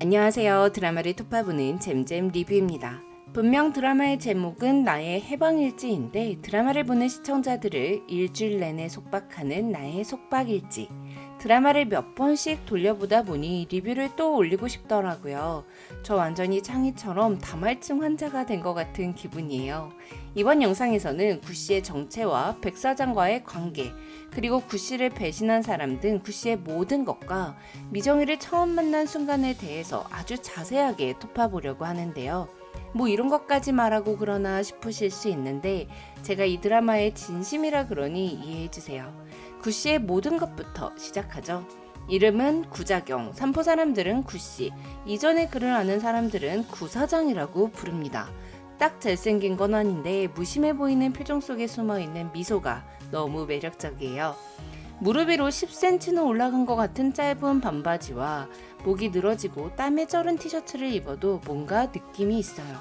안녕하세요. 드라마를 토파보는 잼잼 리뷰입니다. 분명 드라마의 제목은 나의 해방일지인데 드라마를 보는 시청자들을 일주일 내내 속박하는 나의 속박일지. 드라마를 몇 번씩 돌려보다 보니 리뷰를 또 올리고 싶더라고요. 저 완전히 창희처럼 다말증 환자가 된 것 같은 기분이에요. 이번 영상에서는 구씨의 정체와 백사장과의 관계, 그리고 구씨를 배신한 사람 등 구씨의 모든 것과 미정이를 처음 만난 순간에 대해서 아주 자세하게 톱파보려고 하는데요. 뭐 이런 것까지 말하고 그러나 싶으실 수 있는데 제가 이 드라마의 진심이라 그러니 이해해주세요. 구씨의 모든 것부터 시작하죠. 이름은 구자경, 삼포 사람들은 구씨, 이전에 그를 아는 사람들은 구사장이라고 부릅니다. 딱 잘생긴 건 아닌데 무심해 보이는 표정 속에 숨어 있는 미소가 너무 매력적이에요. 무릎 위로 10cm는 올라간 것 같은 짧은 반바지와 목이 늘어지고 땀에 쩔은 티셔츠를 입어도 뭔가 느낌이 있어요.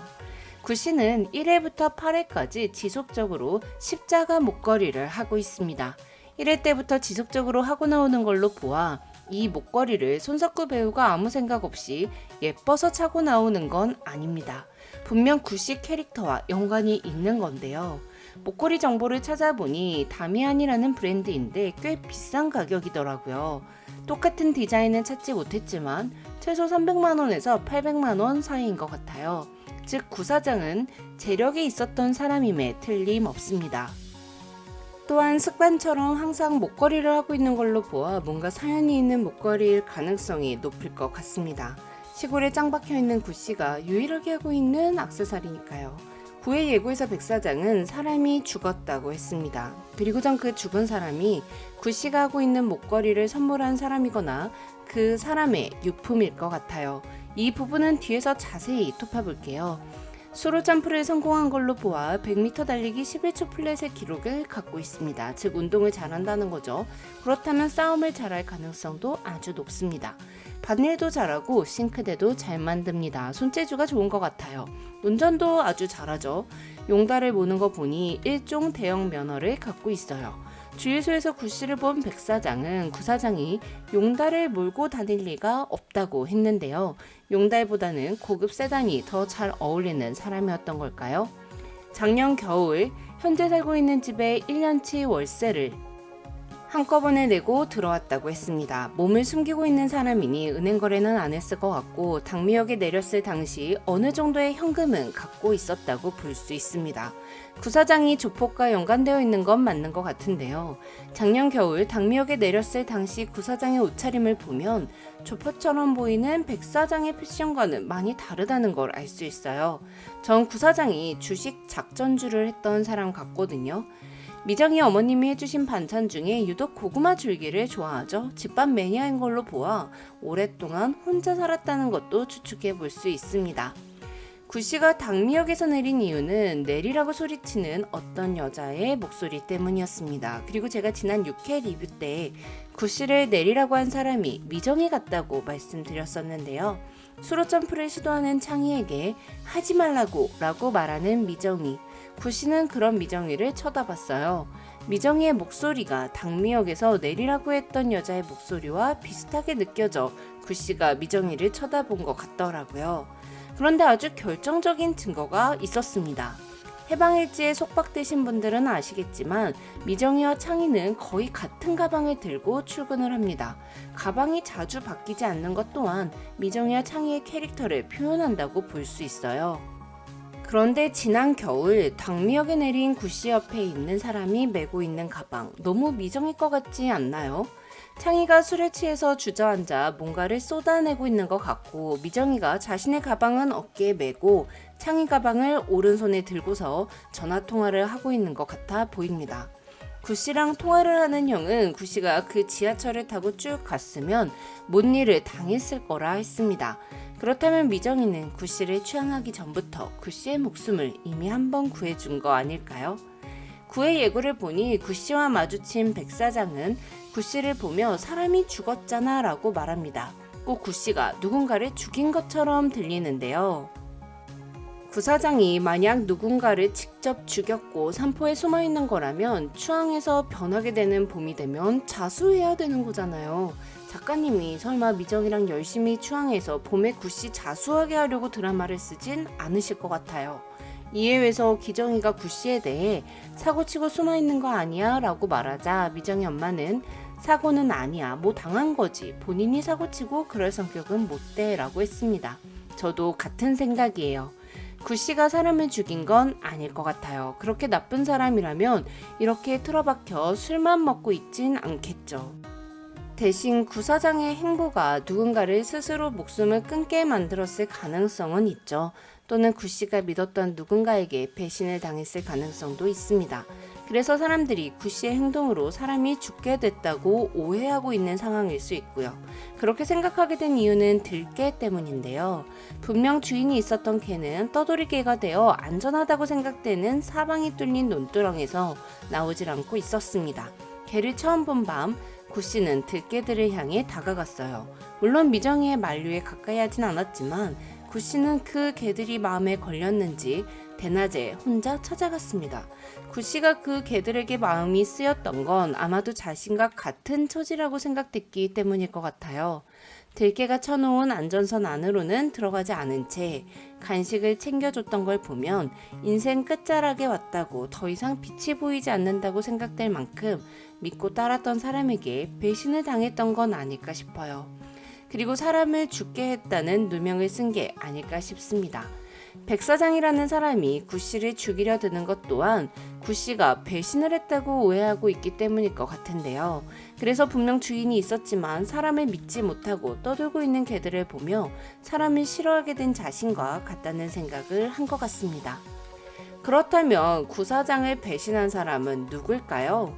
구씨는 1회부터 8회까지 지속적으로 십자가 목걸이를 하고 있습니다. 1회 때부터 지속적으로 하고 나오는 걸로 보아 이 목걸이를 손석구 배우가 아무 생각 없이 예뻐서 차고 나오는 건 아닙니다. 분명 구씨 캐릭터와 연관이 있는 건데요. 목걸이 정보를 찾아보니 다미안이라는 브랜드인데 꽤 비싼 가격이더라고요. 똑같은 디자인은 찾지 못했지만 최소 300만원에서 800만원 사이인 것 같아요. 즉, 구사장은 재력이 있었던 사람임에 틀림없습니다. 또한 습관처럼 항상 목걸이를 하고 있는 걸로 보아 뭔가 사연이 있는 목걸이일 가능성이 높을 것 같습니다. 시골에 짱 박혀 있는 구씨가 유일하게 하고 있는 악세사리니까요. 구의 예고에서 백사장은 사람이 죽었다고 했습니다. 그리고 전 그 죽은 사람이 구씨가 하고 있는 목걸이를 선물한 사람이거나 그 사람의 유품일 것 같아요. 이 부분은 뒤에서 자세히 톱어볼게요. 수로 점프를 성공한 걸로 보아 100m 달리기 11초 플랫의 기록을 갖고 있습니다. 즉 운동을 잘한다는 거죠. 그렇다면 싸움을 잘할 가능성도 아주 높습니다. 바늘도 잘하고 싱크대도 잘 만듭니다. 손재주가 좋은 것 같아요. 운전도 아주 잘하죠. 용달을 모는 거 보니 일종 대형 면허를 갖고 있어요. 주유소에서 구 씨를 본 백 사장은 구 사장이 용달을 몰고 다닐 리가 없다고 했는데요. 용달보다는 고급 세단이 더 잘 어울리는 사람이었던 걸까요? 작년 겨울 현재 살고 있는 집에 1년치 월세를 한꺼번에 내고 들어왔다고 했습니다. 몸을 숨기고 있는 사람이니 은행 거래는 안 했을 것 같고 당미역에 내렸을 당시 어느 정도의 현금은 갖고 있었다고 볼 수 있습니다. 구사장이 조폭과 연관되어 있는 건 맞는 것 같은데요. 작년 겨울 당미역에 내렸을 당시 구사장의 옷차림을 보면 조폭처럼 보이는 백사장의 패션과는 많이 다르다는 걸 알 수 있어요. 전 구사장이 주식 작전주를 했던 사람 같거든요. 미정이 어머님이 해주신 반찬 중에 유독 고구마 줄기를 좋아하죠. 집밥 매니아인 걸로 보아 오랫동안 혼자 살았다는 것도 추측해 볼 수 있습니다. 구씨가 당미역에서 내린 이유는 내리라고 소리치는 어떤 여자의 목소리 때문이었습니다. 그리고 제가 지난 6회 리뷰 때 구씨를 내리라고 한 사람이 미정이 같다고 말씀드렸었는데요. 수로 점프를 시도하는 창희에게 하지 말라고 라고 말하는 미정이 구씨는 그런 미정이를 쳐다봤어요. 미정이의 목소리가 당미역에서 내리라고 했던 여자의 목소리와 비슷하게 느껴져 구씨가 미정이를 쳐다본 것 같더라고요. 그런데 아주 결정적인 증거가 있었습니다. 해방일지에 속박되신 분들은 아시겠지만 미정이와 창희는 거의 같은 가방을 들고 출근을 합니다. 가방이 자주 바뀌지 않는 것 또한 미정이와 창희의 캐릭터를 표현한다고 볼 수 있어요. 그런데 지난 겨울 당미역에 내린 구씨 옆에 있는 사람이 메고 있는 가방 너무 미정일 것 같지 않나요? 창희가 술에 취해서 주저앉아 뭔가를 쏟아내고 있는 것 같고 미정이가 자신의 가방은 어깨에 메고 창희 가방을 오른손에 들고서 전화 통화를 하고 있는 것 같아 보입니다. 구씨랑 통화를 하는 형은 구씨가 그 지하철을 타고 쭉 갔으면 뭔 일을 당했을 거라 했습니다. 그렇다면 미정이는 구씨를 취향하기 전부터 구씨의 목숨을 이미 한 번 구해준 거 아닐까요? 구의 예고를 보니 구씨와 마주친 백 사장은 구씨를 보며 사람이 죽었잖아 라고 말합니다. 꼭 구씨가 누군가를 죽인 것처럼 들리는데요. 구사장이 만약 누군가를 직접 죽였고 산포에 숨어 있는 거라면 추앙에서 변하게 되는 봄이 되면 자수해야 되는 거잖아요. 작가님이 설마 미정이랑 열심히 추앙해서 봄에 구씨 자수하게 하려고 드라마를 쓰진 않으실 것 같아요. 이해에서 기정이가 구씨에 대해 사고치고 숨어있는 거 아니야? 라고 말하자 미정이 엄마는 사고는 아니야. 뭐 당한 거지. 본인이 사고치고 그럴 성격은 못 돼. 라고 했습니다. 저도 같은 생각이에요. 구씨가 사람을 죽인 건 아닐 것 같아요. 그렇게 나쁜 사람이라면 이렇게 틀어박혀 술만 먹고 있진 않겠죠. 대신 구사장의 행보가 누군가를 스스로 목숨을 끊게 만들었을 가능성은 있죠. 또는 구씨가 믿었던 누군가에게 배신을 당했을 가능성도 있습니다. 그래서 사람들이 구씨의 행동으로 사람이 죽게 됐다고 오해하고 있는 상황일 수 있고요. 그렇게 생각하게 된 이유는 들개 때문인데요. 분명 주인이 있었던 개는 떠돌이개가 되어 안전하다고 생각되는 사방이 뚫린 논두렁에서 나오질 않고 있었습니다. 개를 처음 본 밤, 구 씨는 들개들을 향해 다가갔어요. 물론 미정이의 만류에 가까이 하진 않았지만 구 씨는 그 개들이 마음에 걸렸는지 대낮에 혼자 찾아갔습니다. 구 씨가 그 개들에게 마음이 쓰였던 건 아마도 자신과 같은 처지라고 생각됐기 때문일 것 같아요. 들개가 쳐놓은 안전선 안으로는 들어가지 않은 채 간식을 챙겨줬던 걸 보면 인생 끝자락에 왔다고 더 이상 빛이 보이지 않는다고 생각될 만큼 믿고 따랐던 사람에게 배신을 당했던 건 아닐까 싶어요. 그리고 사람을 죽게 했다는 누명을 쓴 게 아닐까 싶습니다. 백사장이라는 사람이 구씨를 죽이려 드는 것 또한 구씨가 배신을 했다고 오해하고 있기 때문일 것 같은데요. 그래서 분명 주인이 있었지만 사람을 믿지 못하고 떠들고 있는 개들을 보며 사람을 싫어하게 된 자신과 같다는 생각을 한 것 같습니다. 그렇다면 구사장을 배신한 사람은 누굴까요?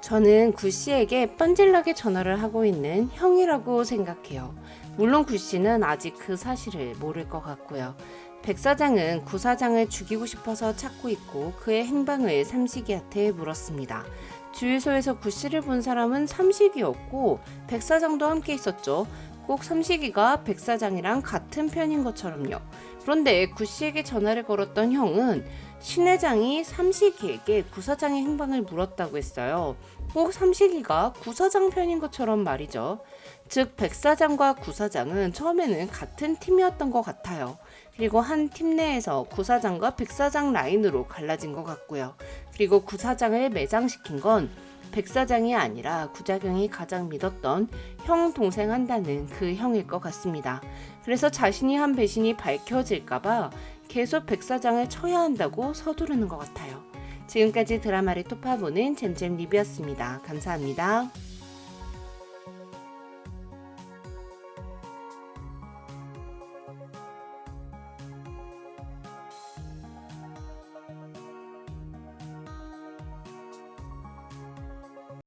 저는 구씨에게 뻔질나게 전화를 하고 있는 형이라고 생각해요. 물론 구 씨는 아직 그 사실을 모를 것 같고요. 백 사장은 구 사장을 죽이고 싶어서 찾고 있고 그의 행방을 삼식이한테 물었습니다. 주유소에서 구 씨를 본 사람은 삼식이었고 백 사장도 함께 있었죠. 꼭 삼식이가 백 사장이랑 같은 편인 것처럼요. 그런데 구 씨에게 전화를 걸었던 형은 신회장이 삼식이에게 구사장의 행방을 물었다고 했어요. 꼭 삼식이가 구사장 편인 것처럼 말이죠. 즉 백사장과 구사장은 처음에는 같은 팀이었던 것 같아요. 그리고 한 팀 내에서 구사장과 백사장 라인으로 갈라진 것 같고요. 그리고 구사장을 매장시킨 건 백사장이 아니라 구자경이 가장 믿었던 형 동생 한다는 그 형일 것 같습니다. 그래서 자신이 한 배신이 밝혀질까봐 계속 백사장을 쳐야 한다고 서두르는 것 같아요. 지금까지 드라마를 토파보는 잼잼 리뷰였습니다. 감사합니다.